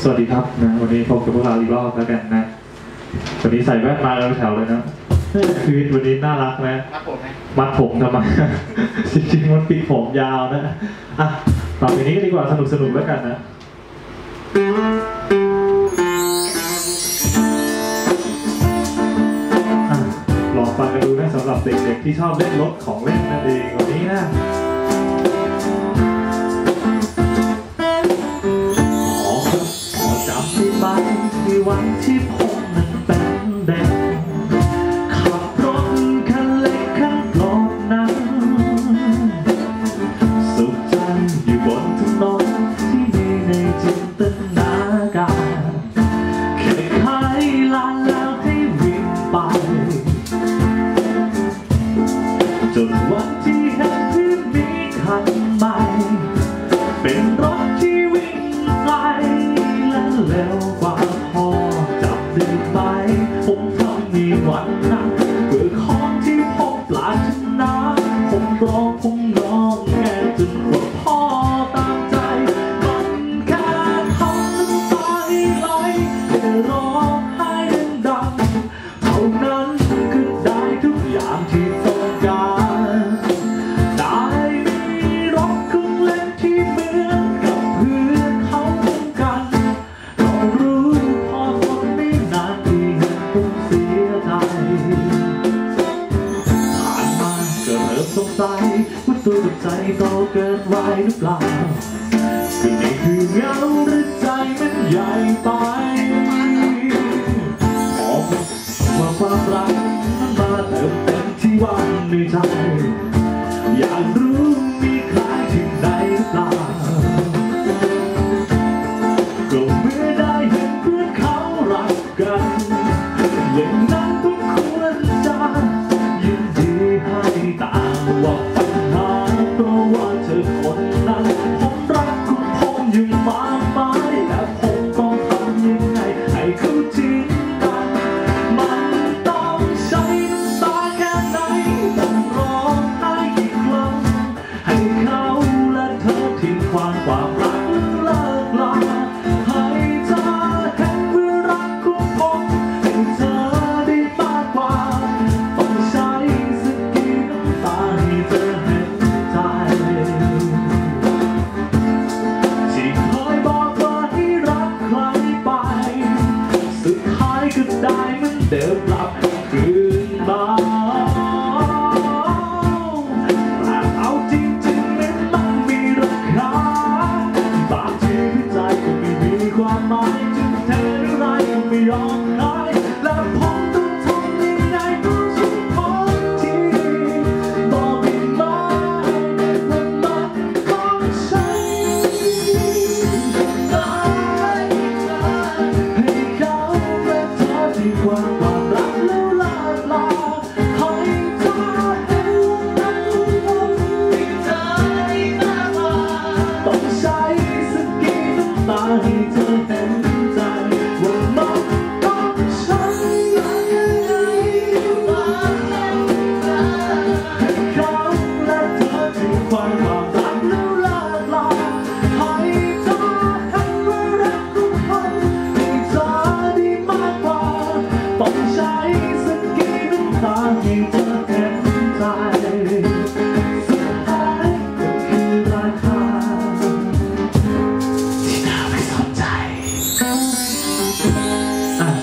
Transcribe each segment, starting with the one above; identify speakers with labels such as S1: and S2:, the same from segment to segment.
S1: สวัสดีครับนะวันนี้พบกับพวกเราอีกรอบแล้วกันนะวันนี้ใส่แว่นมาแล้วแถวเลยนะคือวันนี้น่ารักนะมั
S2: ดผม
S1: มัดผมทำไมจริงๆมันปิดผมยาวนะอะต่อไปนี้ก็ดีกว่าสนุกสนุกแล้วกันนะลองฟังกันดูนะสำหรับเด็กๆที่ชอบเล่นรถของเล่นนั่นเองวันนี้นะ 忘记น สู้กับใจเขาเกินไวหรือเปล่าสิ่งนี้คือเงาหรือใจมันใหญ่ไปบอกมาความรักมาเติมเต็มที่วันในใจ like a diamond, they'll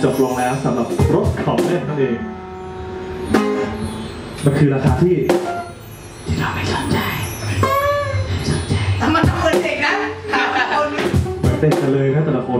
S1: จบลงแล้วสำหรับรถของเล่นนั่นเอง มันคือราคาที่ที่เราไม่สนใจไม่สนใจแต่มัทำเหมื
S2: อนเด็กนะหาคน
S1: เหมือนเด็กกันเลยนะแต่ละคน